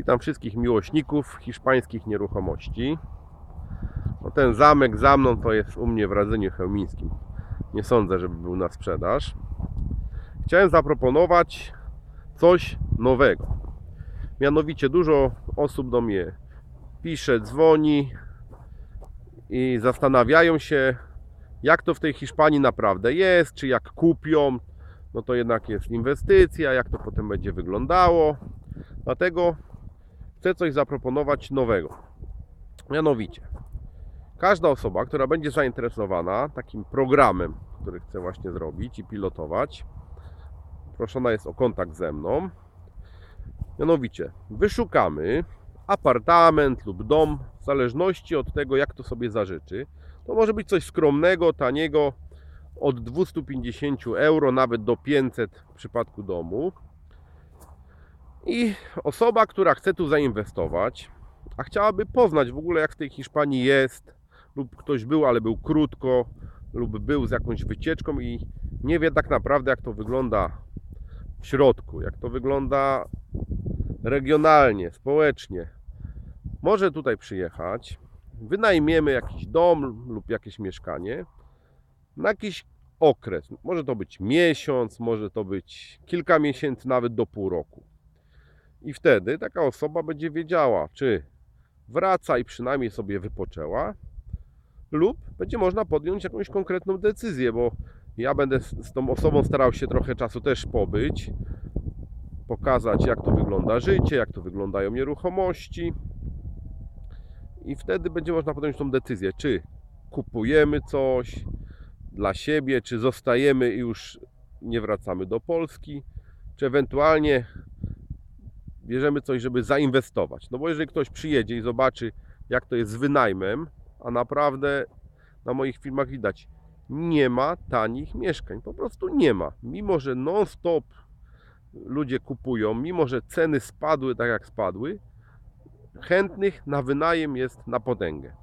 Witam wszystkich miłośników hiszpańskich nieruchomości. No ten zamek za mną to jest u mnie w Radzeniu Chełmińskim. Nie sądzę, żeby był na sprzedaż. Chciałem zaproponować coś nowego. Mianowicie dużo osób do mnie pisze, dzwoni i zastanawiają się, jak to w tej Hiszpanii naprawdę jest, czy jak kupią, no to jednak jest inwestycja, jak to potem będzie wyglądało. Dlatego chcę coś zaproponować nowego. Mianowicie, każda osoba, która będzie zainteresowana takim programem, który chcę właśnie zrobić i pilotować, proszona jest o kontakt ze mną. Mianowicie, wyszukamy apartament lub dom, w zależności od tego, jak to sobie zażyczy. To może być coś skromnego, taniego, od 250 euro nawet do 500 w przypadku domu. I osoba, która chce tu zainwestować, a chciałaby poznać w ogóle, jak w tej Hiszpanii jest, lub ktoś był, ale był krótko, lub był z jakąś wycieczką i nie wie tak naprawdę, jak to wygląda w środku, jak to wygląda regionalnie, społecznie. Może tutaj przyjechać, wynajmiemy jakiś dom lub jakieś mieszkanie na jakiś okres. Może to być miesiąc, może to być kilka miesięcy, nawet do pół roku. I wtedy taka osoba będzie wiedziała, czy wraca i przynajmniej sobie wypoczęła, lub będzie można podjąć jakąś konkretną decyzję, bo ja będę z tą osobą starał się trochę czasu też pobyć, pokazać jak to wygląda życie, jak to wyglądają nieruchomości. I wtedy będzie można podjąć tą decyzję, czy kupujemy coś dla siebie, czy zostajemy i już nie wracamy do Polski, czy ewentualnie bierzemy coś, żeby zainwestować. No bo jeżeli ktoś przyjedzie i zobaczy, jak to jest z wynajmem, a naprawdę na moich filmach widać, nie ma tanich mieszkań. Po prostu nie ma. Mimo, że non-stop ludzie kupują, mimo, że ceny spadły tak jak spadły, chętnych na wynajem jest na potęgę.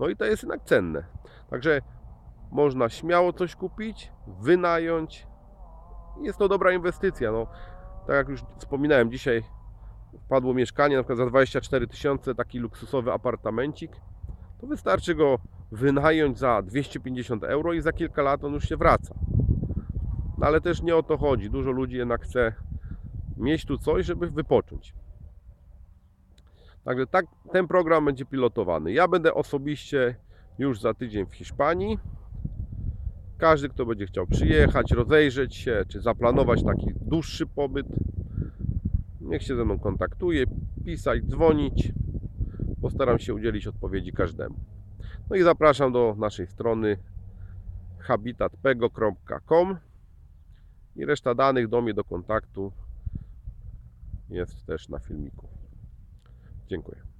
No i to jest jednak cenne. Także można śmiało coś kupić, wynająć. Jest to dobra inwestycja. No, tak jak już wspominałem, dzisiaj wpadło mieszkanie na przykład za 24 tysiące, taki luksusowy apartamencik. To wystarczy go wynająć za 250 euro i za kilka lat on już się wraca. No ale też nie o to chodzi. Dużo ludzi jednak chce mieć tu coś, żeby wypocząć. Także tak, ten program będzie pilotowany. Ja będę osobiście już za tydzień w Hiszpanii. Każdy, kto będzie chciał przyjechać, rozejrzeć się, czy zaplanować taki dłuższy pobyt, niech się ze mną kontaktuje, pisać, dzwonić. Postaram się udzielić odpowiedzi każdemu. No i zapraszam do naszej strony habitatpego.com i reszta danych do mnie do kontaktu jest też na filmiku. Dziękuję.